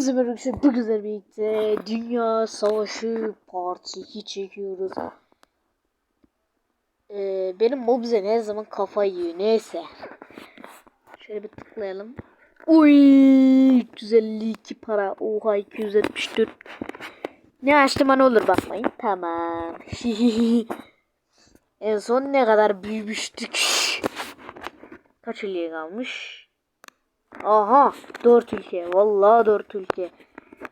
Hepsi birlikte bu güzel birlikte Dünya Savaşı Part 2 çekiyoruz. Ee, benim Mobzen her zaman kafa yiyor. Neyse. Şöyle bir tıklayalım. Uy 352 para. Oha 274. Ne açtım ne olur bakmayın. Tamam. en son ne kadar büyümüştük. Kaç kalmış? Aha 4 ülke. Vallahi 4 ülke.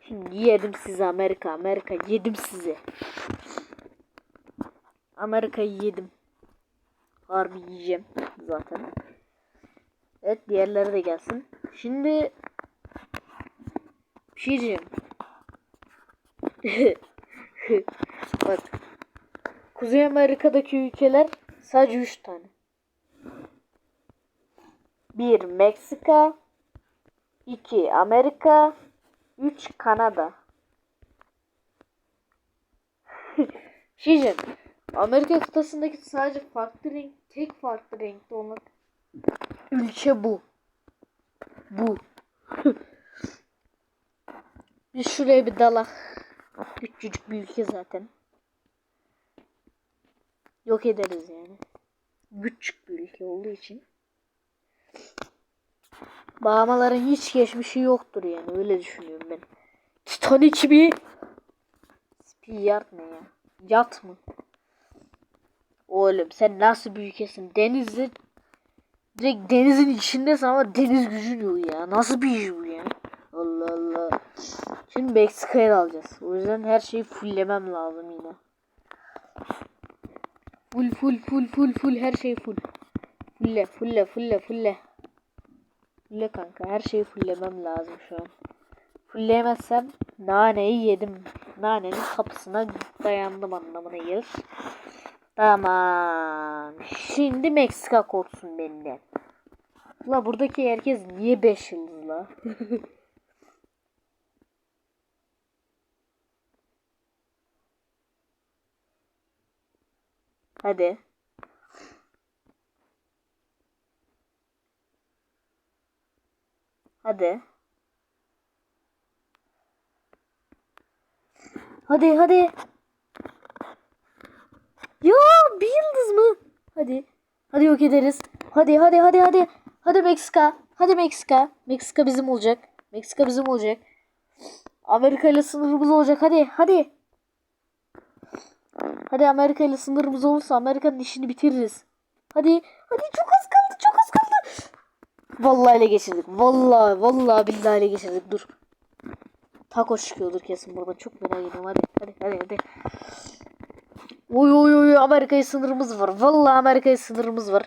Şimdi yedim sizi Amerika. Amerika yedim sizi. Amerika'yı yedim. Harbi yiyeceğim zaten. Evet diğerleri de gelsin. Şimdi bir şey diyeceğim. Bak. Kuzey Amerika'daki ülkeler sadece 3 tane. 1 Meksika 2 Amerika 3 Kanada. diyeceğim. Amerika kıtasındaki sadece farklı renk, tek farklı renkte olan ülke bu. Bu. Biz şuraya bir dalak. Küçücük bir ülke zaten. Yok ederiz yani. Küçük bir ülke olduğu için. Bahamaların hiç geçmişi yoktur yani öyle düşünüyorum ben. Titanic mi? Spiyard ne ya? Yat mı? Oğlum sen nasıl bir ülkesin? Denizde direkt denizin içindesin ama deniz gücün yok ya. Nasıl bir iş bu ya? Allah Allah. Şimdi Meksika'ya alacağız. O yüzden her şeyi fulllemem lazım yine. Full full full full full her şey full. Fulle fulle fulle fulle. Fulle kanka her şeyi fulllemem lazım şu an. Fulleyemezsem naneyi yedim. Nanenin kapısına dayandım anlamına gelir. Tamam. Şimdi Meksika korksun benden. La buradaki herkes niye 5 yıldızla? Hadi. Hadi. Hadi hadi. Ya bir yıldız mı? Hadi. Hadi yok ederiz. Hadi hadi hadi hadi. Hadi Meksika. Hadi Meksika. Meksika bizim olacak. Meksika bizim olacak. Amerika ile sınırımız olacak. Hadi hadi. Hadi Amerika ile sınırımız olursa Amerika'nın işini bitiririz. Hadi. Hadi çok az kaldı. Çok az kaldı. Vallahi ele geçirdik. Vallahi vallahi billahi ele geçirdik. Dur. Taco çıkıyordur kesin burada. Çok merak ediyorum. Hadi hadi hadi hadi. Oy oy oy Amerika'ya sınırımız var. Vallahi Amerika'ya sınırımız var.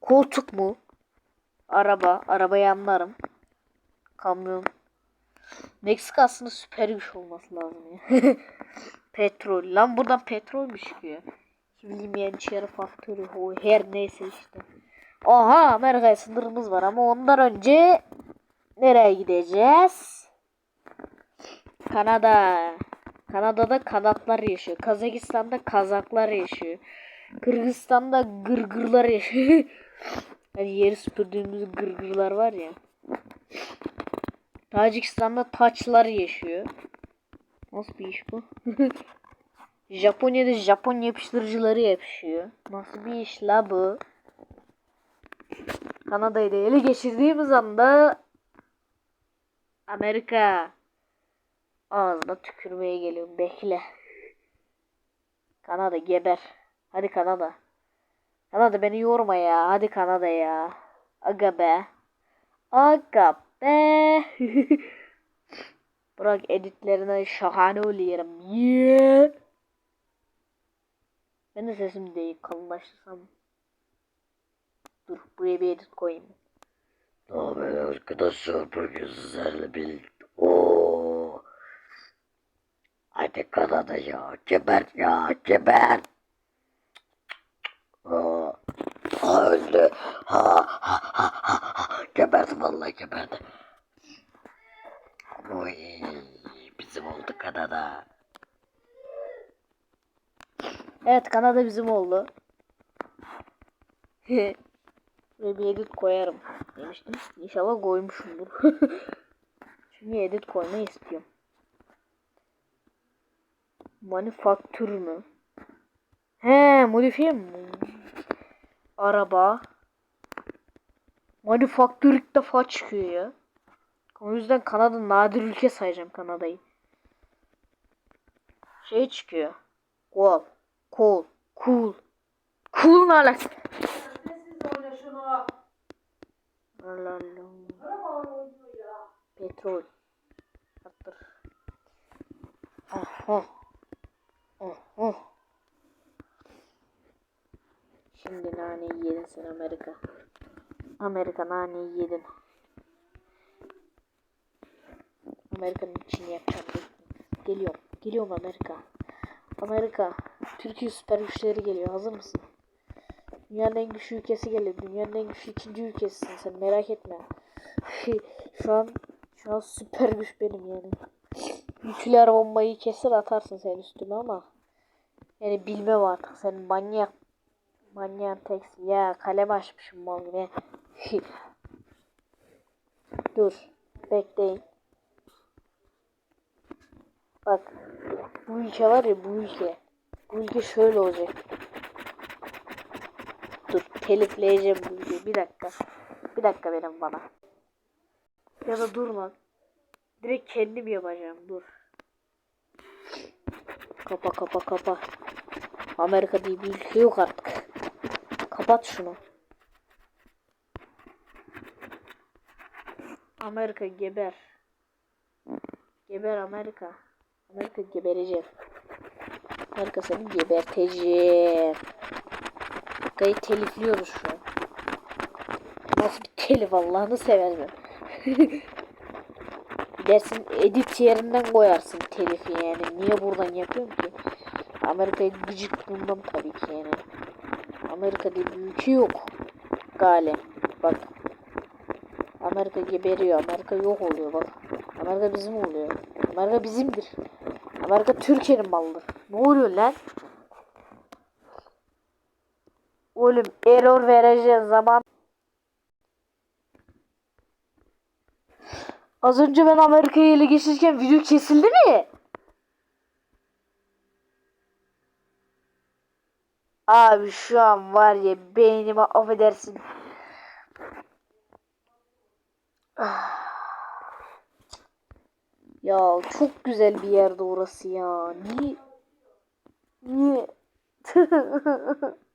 Koltuk mu? Araba. Arabayı anlarım. Kamyon. Meksika aslında süper güç olması lazım ya. petrol. Lan buradan petrol mü çıkıyor? Bilinmeyen çarı faktörü. O her neyse işte. Aha Amerika'ya sınırımız var ama ondan önce nereye gideceğiz? Kanada. Kanada'da kanatlar yaşıyor. Kazakistan'da kazaklar yaşıyor. Kırgızistan'da gırgırlar yaşıyor. hani yeri süpürdüğümüz gırgırlar var ya. Tacikistan'da taçlar yaşıyor. Nasıl bir iş bu? Japonya'da Japon yapıştırıcıları yapışıyor. Nasıl bir iş la bu? Kanada'yı da ele geçirdiğimiz anda Amerika ağzına tükürmeye geliyorum. Bekle. Kanada geber. Hadi Kanada. Kanada beni yorma ya. Hadi Kanada ya. Aga be. Aga be. Bırak editlerine şahane oluyorum. Yeah. Ben de sesim değil kalınlaştırsam. Dur buraya bir edit koyayım. Naber arkadaşlar bugün sizlerle birlikte. Oo. Hadi Kanada ya geber ya geber. Aa, ha, öldü. Ha, ha, ha, ha, ha. Geberdi vallahi geberdi. Oy, bizim oldu Kanada. Evet Kanada bizim oldu. Ve bir edit koyarım demiştim. İnşallah koymuşumdur. Çünkü edit koymayı istiyorum. Manifaktür mü? He, modifiye mi? Araba. Manifaktür ilk defa çıkıyor ya. O yüzden Kanada nadir ülke sayacağım Kanada'yı. Şey çıkıyor. Cool. Cool. Cool. Cool ne alaka? Allah. Petrol. Arttır. Aha. Aha. Şimdi naneyi yedin sen Amerika. Amerika naneyi yedin. Amerika'nın içini yapacağım. Geliyorum. Geliyorum Amerika. Amerika. Türkiye süper güçleri geliyor. Hazır mısın? Dünyanın en güçlü ülkesi geliyor. Dünyanın en güçlü ikinci ülkesisin sen. Merak etme. şu an şu an süper güç benim yani. Nükleer bombayı keser atarsın sen üstüme ama yani bilmem artık sen manyak manyak teksin ya kalem açmışım mal gibi. Dur bekleyin. Bak bu ülke var ya bu ülke. Bu ülke şöyle olacak. Telifleyeceğim bu ülkeyi. Bir dakika. Bir dakika benim bana. Ya da dur lan. Direkt kendim yapacağım. Dur. Kapa kapa kapa. Amerika diye bir ülke yok artık. Kapat şunu. Amerika geber. Geber Amerika. Amerika gebereceğim. Amerika seni geberteceğim. Gayet telifliyoruz şu an. Nasıl bir telif Allah'ını seversen. Dersin edit yerinden koyarsın telifi yani. Niye buradan yapıyorum ki? Amerika'yı gıcıklığından tabii ki yani. Amerika diye bir ülke yok. Gale. Bak. Amerika geberiyor. Amerika yok oluyor bak. Amerika bizim oluyor. Amerika bizimdir. Amerika Türkiye'nin malıdır. Ne oluyor lan? Oğlum error vereceğin zaman Az önce ben Amerika'yı ele geçirirken video kesildi mi? Abi şu an var ya beynime affedersin. Ya çok güzel bir yerde orası ya. Niye? Niye?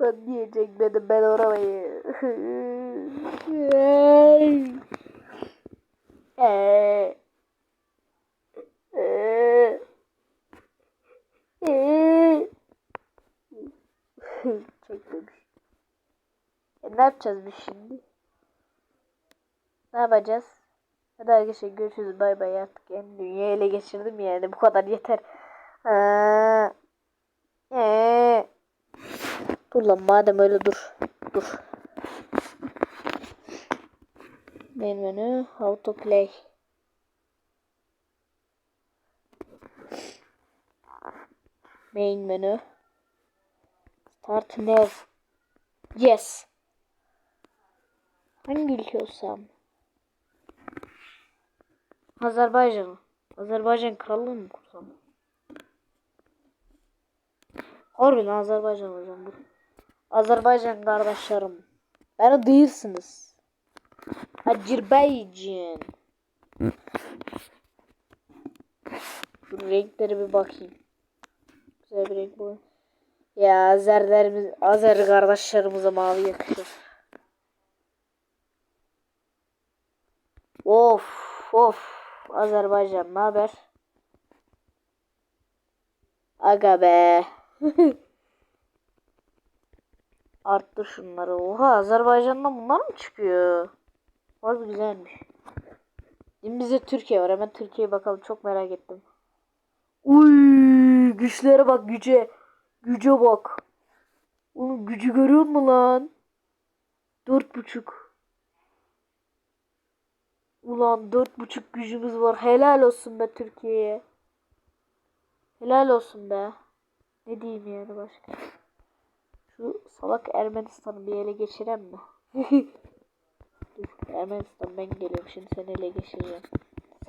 Lan niye çekmedim ben oramayı? Eee. Eee. Eee. Çekmemiş. E ne yapacağız biz şimdi? Ne yapacağız? Hadi arkadaşlar görüşürüz bay bay artık yani dünyayı ele geçirdim yani bu kadar yeter. Aa. Ee. Dur madem öyle dur. Dur. Main menü auto play. Main menü. Start now. Yes. Hangi ülke olsam? Azerbaycan. Azerbaycan krallığı mı kursam? Harbi lan Azerbaycan hocam bu. Azerbaycan kardeşlerim. Beni değilsiniz. Azerbaycan. Şu renkleri bir bakayım. Güzel bir renk bu. Ya Azerlerimiz, Azer kardeşlerimize mavi yakışır. Of of. Azerbaycan ne haber? Aga be. Arttır şunları. Oha Azerbaycan'dan bunlar mı çıkıyor? Harbi güzelmiş. Şimdi bize Türkiye var. Hemen Türkiye'ye bakalım. Çok merak ettim. Uy, güçlere bak güce. Güce bak. Oğlum gücü görüyor musun lan? Dört buçuk. Ulan dört buçuk gücümüz var. Helal olsun be Türkiye'ye. Helal olsun be. Ne diyeyim yani başka? Şu salak Ermenistan'ı bir ele geçirem mi? Dur Ermenistan ben geliyorum şimdi seni ele geçireceğim.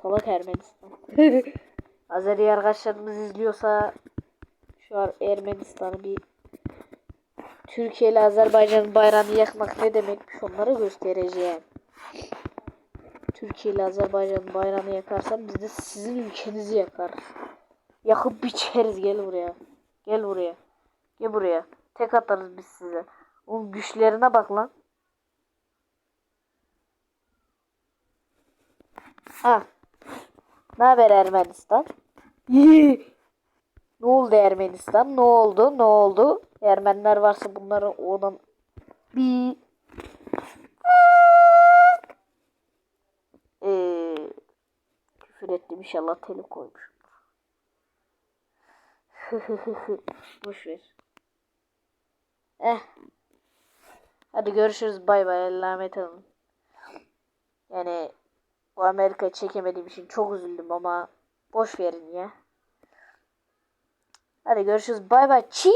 Salak Ermenistan. Azeri arkadaşlarımız izliyorsa şu an Ermenistan'ı bir Türkiye ile Azerbaycan'ın bayrağını yakmak ne demekmiş onlara göstereceğim. Türkiye ile Azerbaycan'ın bayrağını yakarsam biz de sizin ülkenizi yakarız. Yakıp biçeriz gel buraya. Gel buraya. Gel buraya. Tek atarız biz size. Oğlum güçlerine bak lan. Ha. Ne haber Ermenistan? ne oldu Ermenistan? Ne oldu? Ne oldu? Ermeniler varsa bunları oradan bir ee, küfür ettim inşallah teli koymuş. Boş ver. Eh. Hadi görüşürüz. Bay bay. Allah'a olun. Yani bu Amerika çekemediğim için çok üzüldüm ama boş verin ya. Hadi görüşürüz. Bay bay. Çiğ.